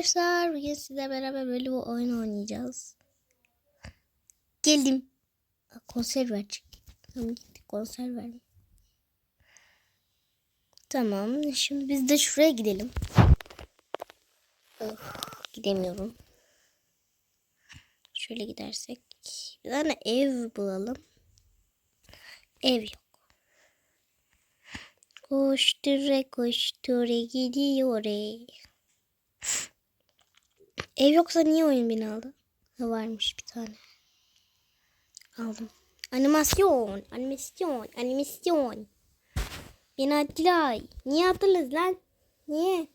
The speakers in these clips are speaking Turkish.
arkadaşlar. Bugün sizle beraber böyle bir oyun oynayacağız. Geldim. Konser verecek. Tamam gittik konser ver. Tamam. Şimdi biz de şuraya gidelim. Of, gidemiyorum. Şöyle gidersek. Bir tane ev bulalım. Ev yok. Koşture koşture gidiyor. Ev yoksa niye oyun beni aldı? Varmış bir tane. Aldım. Animasyon, animasyon, animasyon. Beni attılar. Niye attınız lan? Niye?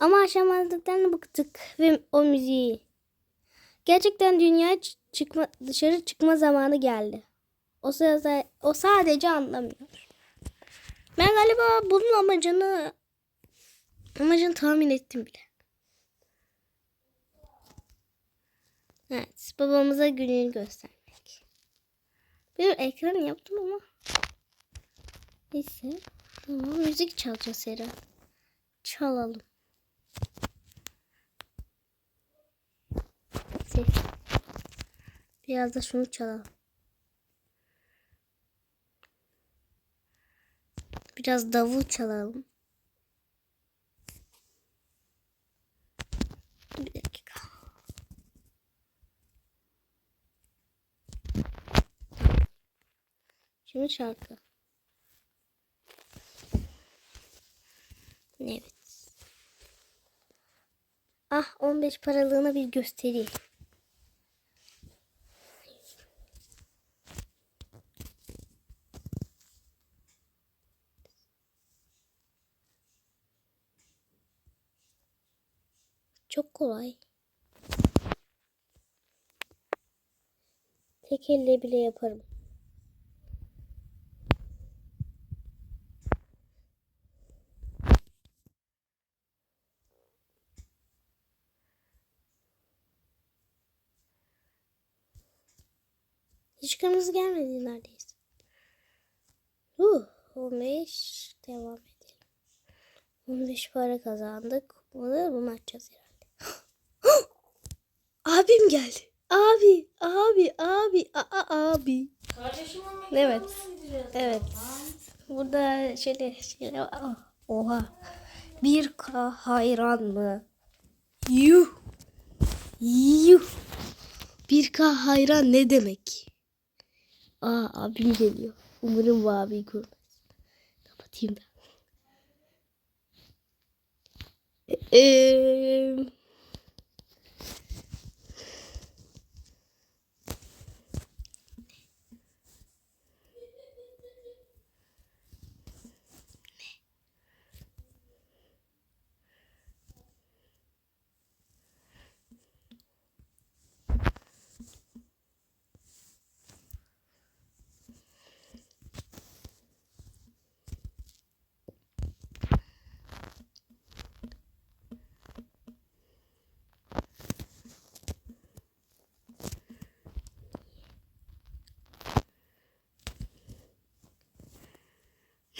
Ama aşamazlıktan bıktık ve o müziği. Gerçekten dünya çıkma, dışarı çıkma zamanı geldi. O, sırada, o sadece anlamıyor. Ben galiba bunun amacını amacını tahmin ettim bile. Evet, babamıza gününü göstermek. Bir ekran yaptım ama. Neyse. Tamam, müzik çalacağız herhalde. Çalalım. Biraz da şunu çalalım. Biraz davul çalalım. Bir dakika. Şimdi şarkı. Evet. Ah 15 paralığına bir gösteri. Çok kolay. Tek elle bile yaparım. Kırmızı gelmedi neredeyse. Uh, 15 devam edelim. 15 para kazandık. Bunu, bunu açacağız herhalde. Abim geldi. Abi, abi, abi, aa, abi. Kardeşim Evet. Evet. Burada şöyle şöyle ah, oha. Bir K hayran mı? Yuh. Yuh. Bir K hayran ne demek? Aa abim geliyor. Umarım bu abi görmez. Kapatayım ben. Eee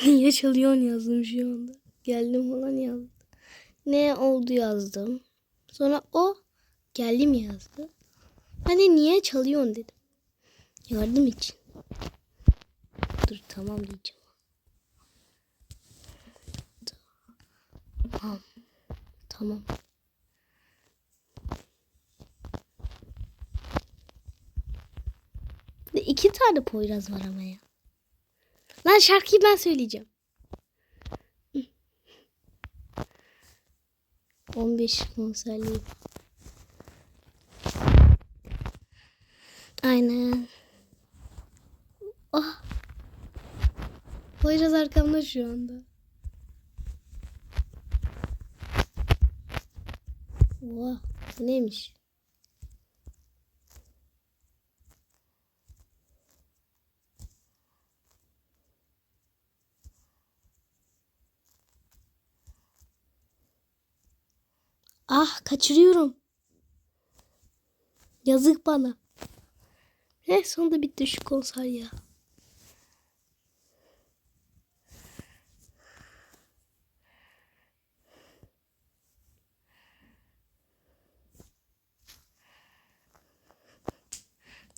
Niye çalıyorsun yazdım şu anda. Geldim falan yazdım. Ne oldu yazdım. Sonra o geldim yazdı. Hani niye çalıyorsun dedim. Yardım için. Dur tamam diyeceğim. Tamam. Tamam. Ve iki tane Poyraz var ama ya. Lan şarkıyı ben söyleyeceğim. 15 konserli. Aynen. Ah. Poyraz arkamda şu anda. Oha. Bu neymiş? Ah kaçırıyorum. Yazık bana. Ne sonunda bitti şu konser ya.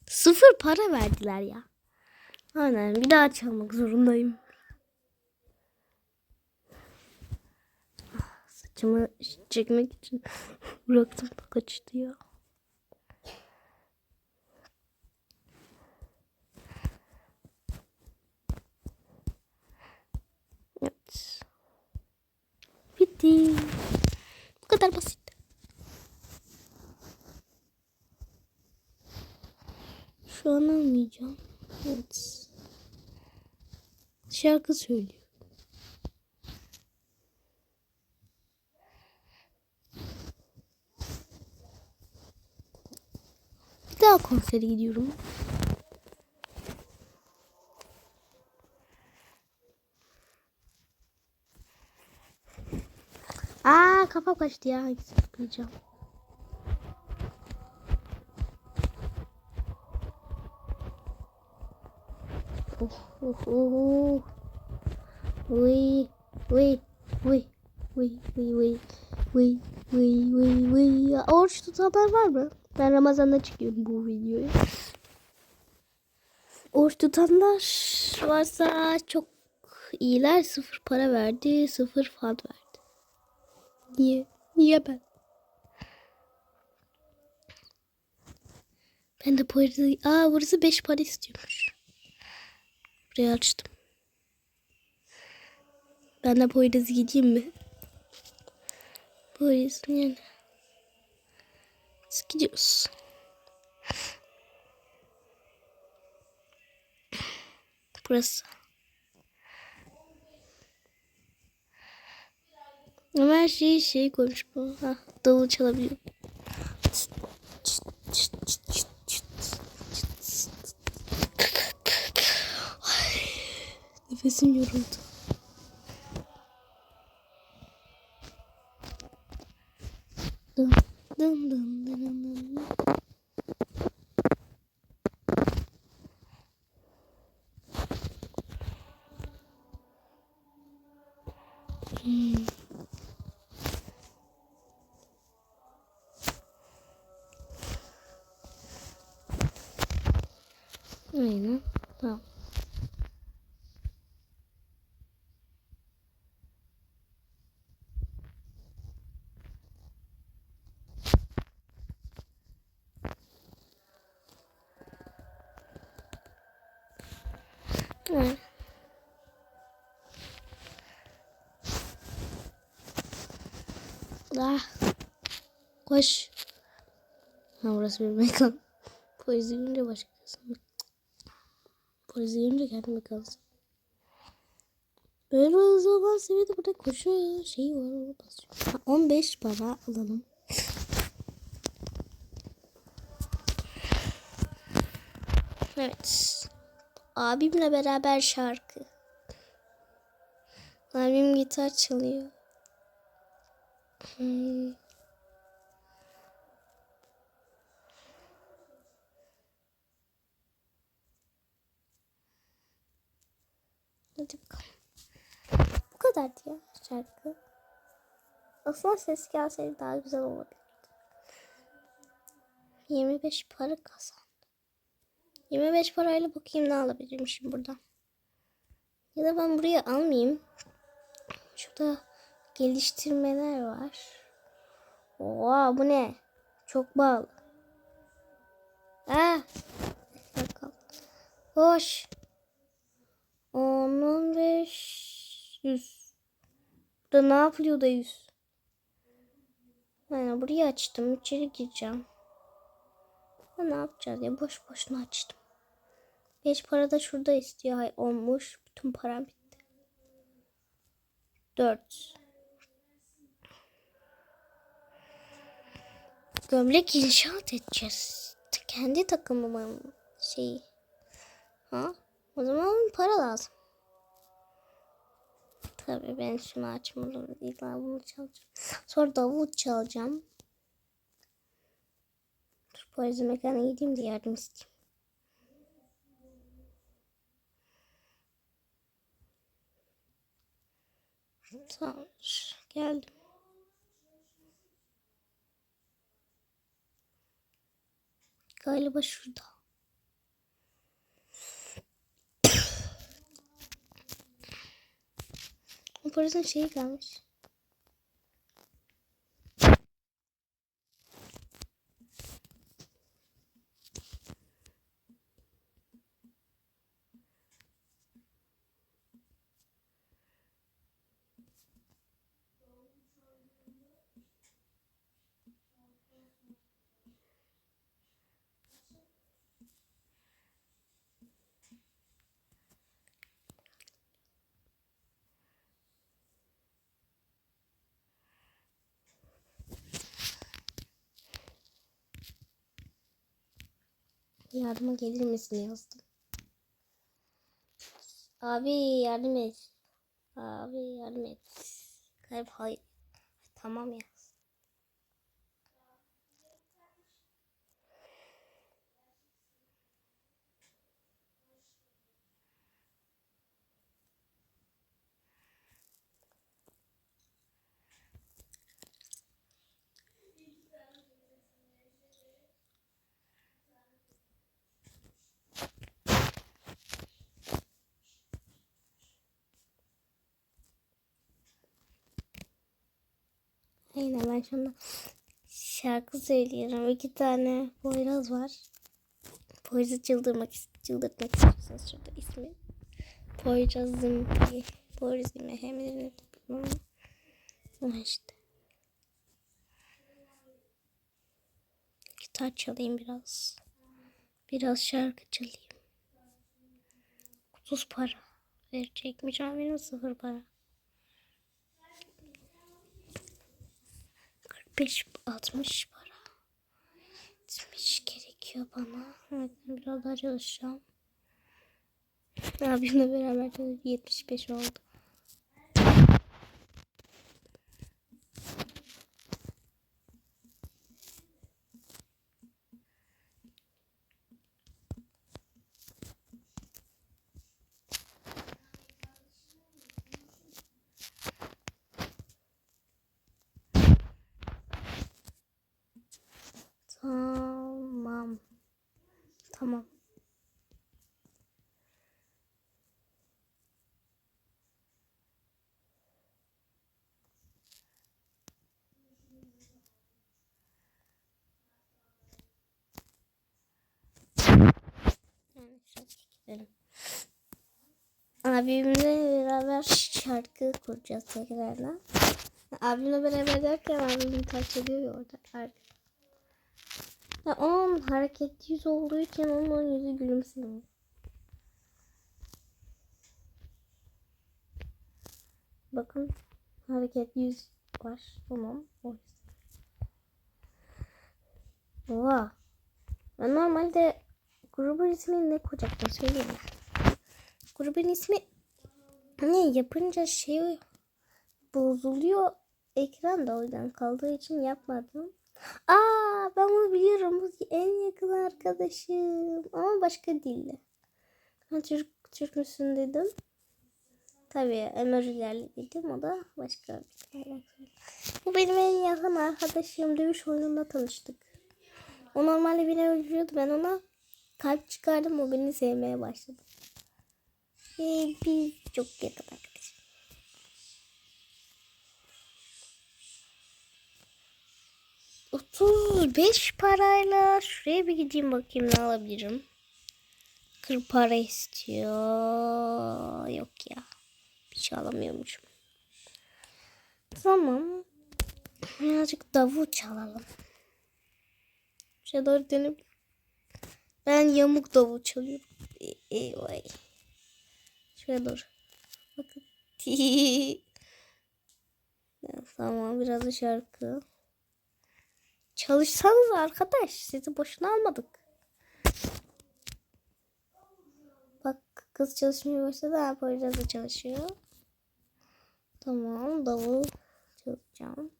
Sıfır para verdiler ya. Aynen bir daha çalmak zorundayım. Saçımı çekmek için bıraktım kaçtı ya. Evet. Bitti. Bu kadar basit. Şu an almayacağım. Evet. Şarkı söylüyor. Daha konsere gidiyorum. Aa kafam kaçtı ya. Hangisi tıklayacağım? Oh, oh, oh. Uy, uy, uy, uy, uy, uy, uy, uy, uy, uy. Oruç tutanlar var mı? Ben Ramazan'da çekiyorum bu videoyu. Oruç tutanlar varsa çok iyiler. Sıfır para verdi, sıfır fan verdi. Niye? Niye ben? Ben de arada... Aa burası 5 para istiyormuş. Burayı açtım. Ben de Poyraz'a gideyim mi? Poyraz'ın Mas que Deus. Por essa. Não é xixi quando tipo, ah, todo mundo te love Deve ser miúdo. Dum, dum, dum. Evet. Ah. Koş. Ha burası bir mekan. Polis görünce başkası. Polis görünce kendime kalsın. Böyle hızlı olan seviyede burada koşu şeyi var. Ona basıyorum. Ha, 15 para alalım. Evet. Abimle beraber şarkı. Abim gitar çalıyor. Hmm. Hadi bakalım. Bu kadardı ya şarkı. Aslında ses gelseydi daha güzel olabilirdi. 25 para kazandım. 25 parayla bakayım ne alabilirim şimdi buradan. Ya da ben buraya almayayım. Şurada geliştirmeler var. Oha bu ne? Çok bal. Ah. Bakalım. Hoş. 10, 15, 100. Burada ne yapılıyor da 100? Yani burayı açtım. İçeri gireceğim. Ne yapacağız ya? Boş boşuna açtım. 5 para da şurada istiyor. Hay olmuş. Bütün param bitti. 4. Gömlek inşaat edeceğiz. Kendi takımımın şeyi. Ha? O zaman para lazım. Tabii ben şunu açmadım. İlk ben bunu çalacağım. Sonra davul çalacağım. Dur poezi mekana gideyim de yardım isteyeyim. Tamam. Geldim. Galiba şurada. o parasının şeyi kalmış. Yardıma gelir misin yazdım. Abi yardım et. Abi yardım et. Hayır, hayır. Tamam yaz. Aynen ben şu anda şarkı söylüyorum. İki tane Poyraz var. Poyraz'ı çıldırmak, çıldırtmak istiyorsanız şurada ismi. Poyraz'ın diye. Poyraz'ın hem de ama işte. Gitar çalayım biraz. Biraz şarkı çalayım. 30 para verecekmiş ama benim sıfır para. 45 60 para. Gitmiş gerekiyor bana. Evet, biraz çalışacağım. Abimle beraber de 75 oldu. Tamam. Tamam. Yani. Abimle beraber şarkı kuracağız tekrardan. Abimle beraber derken abim çalıyor ya orada. Arka. Ya onun hareketli yüz olduğu için onun yüzü gülümsemiyor. Bakın hareketli yüz var. Tamam. O. Oha. Ben normalde grubun ismini ne koyacaktım söyleyeyim mi? Grubun ismi ne yapınca şey bozuluyor ekran da o yüzden kaldığı için yapmadım. Aa ben bunu biliyorum. Bu en yakın arkadaşım. Ama başka dilde. Ben Türk, Türk müsün dedim. Tabii emojilerle dedim. O da başka bir şey. Bu benim en yakın arkadaşım. Dövüş oyununda tanıştık. O normalde beni öldürüyordu. Ben ona kalp çıkardım. O beni sevmeye başladı. Ee, biz çok yakın arkadaşlar. 35 parayla şuraya bir gideyim bakayım ne alabilirim. 40 para istiyor. Yok ya. Bir şey alamıyormuşum. Tamam. Birazcık davul çalalım. Şuraya doğru dönüp ben yamuk davul çalıyorum. Eyvay. Şuraya doğru. Bakın. tamam biraz da şarkı. Çalışsanız arkadaş. Sizi boşuna almadık. Bak kız çalışmaya başladı. Ha, Poyraz da çalışıyor. Tamam davul çalacağım.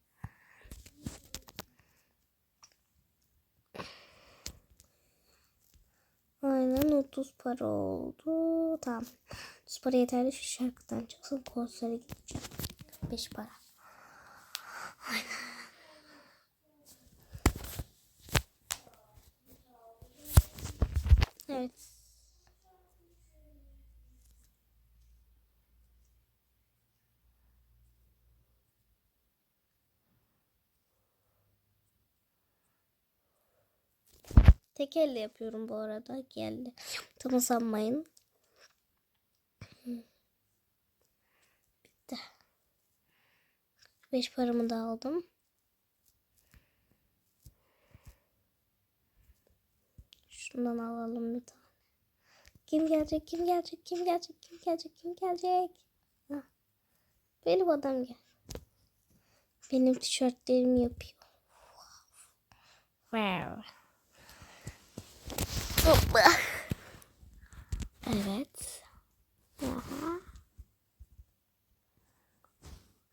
Aynen 30 para oldu. Tamam. 30 para yeterli şu şarkıdan çıksın konsere gideceğim. 5 para. Aynen. Evet. Tek elle yapıyorum bu arada. Geldi. Tam sanmayın. Bitti. 5 paramı da aldım. Şundan alalım bir tane. Kim gelecek? Kim gelecek? Kim gelecek? Kim gelecek? Kim gelecek? Hah. Benim adam gel. Benim tişörtlerimi yapıyor. Wow. Hoppa. Evet. Aha.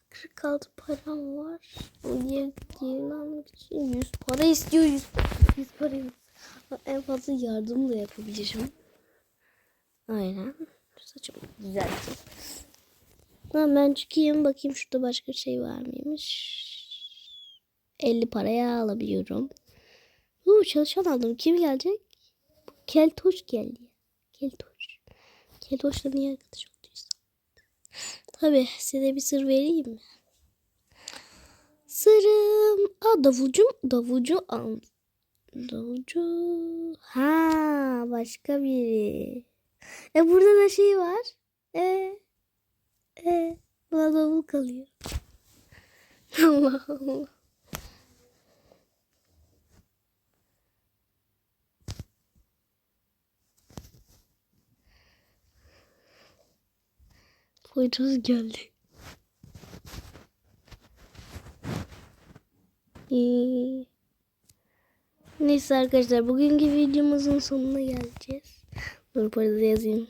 46 param var. Diğer diğerini almak için 100 para istiyor. 100, 100 para. En fazla yardım da yapabilirim. Aynen. Saçımı düzelteyim. Tamam ben çıkayım bakayım şurada başka şey var mıymış. 50 paraya alabiliyorum. Uuu çalışan aldım. Kim gelecek? Keltoş geldi. Keltoş. Keltoş'la niye arkadaş olduysa. Tabi size bir sır vereyim mi? Sırım. Aa davulcu. Davulcu. al- Davulcu. Ha başka biri. E burada da şey var. E. E. Bana davul kalıyor. Allah Allah. Poyraz geldi. İyi. Neyse arkadaşlar bugünkü videomuzun sonuna geleceğiz. Dur Poyraz'a yazayım.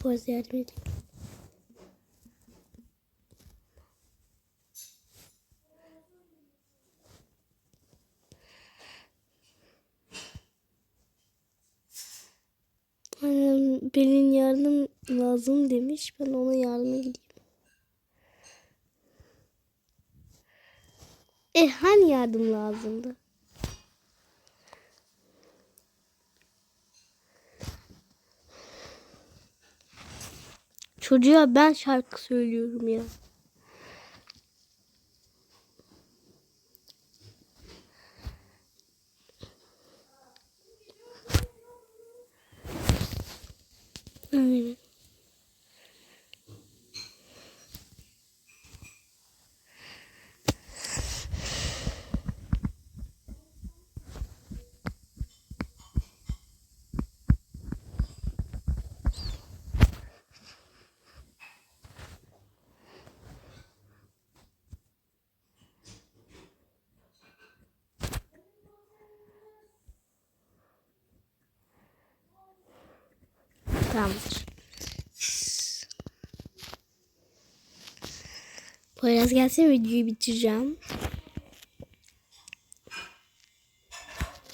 Poyraz'a yardım edeyim. Benim yardım lazım demiş. Ben ona yardıma gideyim. E hani yardım lazımdı? Çocuğa ben şarkı söylüyorum ya. Aynen. Tamamdır. Poyraz gelsin videoyu bitireceğim.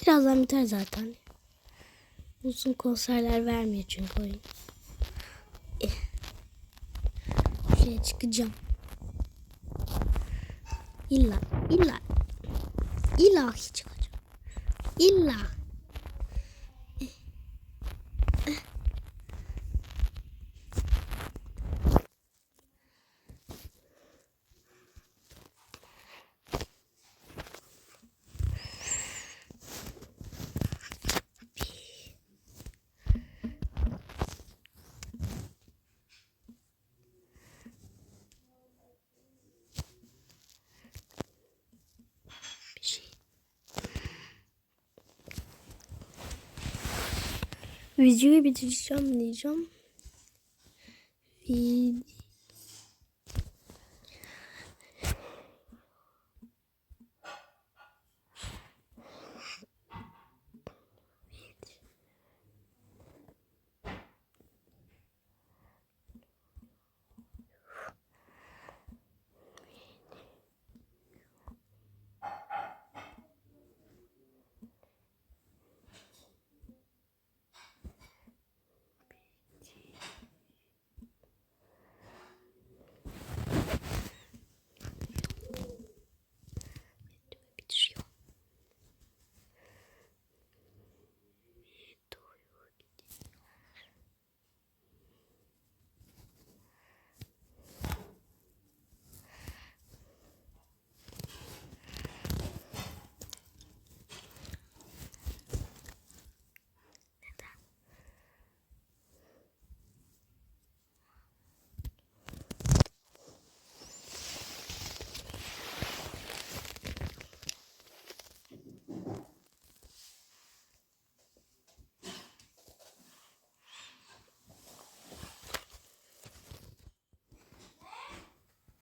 Birazdan biter zaten. Uzun konserler vermiyor çünkü oyun. Eh. Şuraya çıkacağım. İlla, illa, ilahi çıkacağım. İlla. Videoyu bitireceğim diyeceğim. Video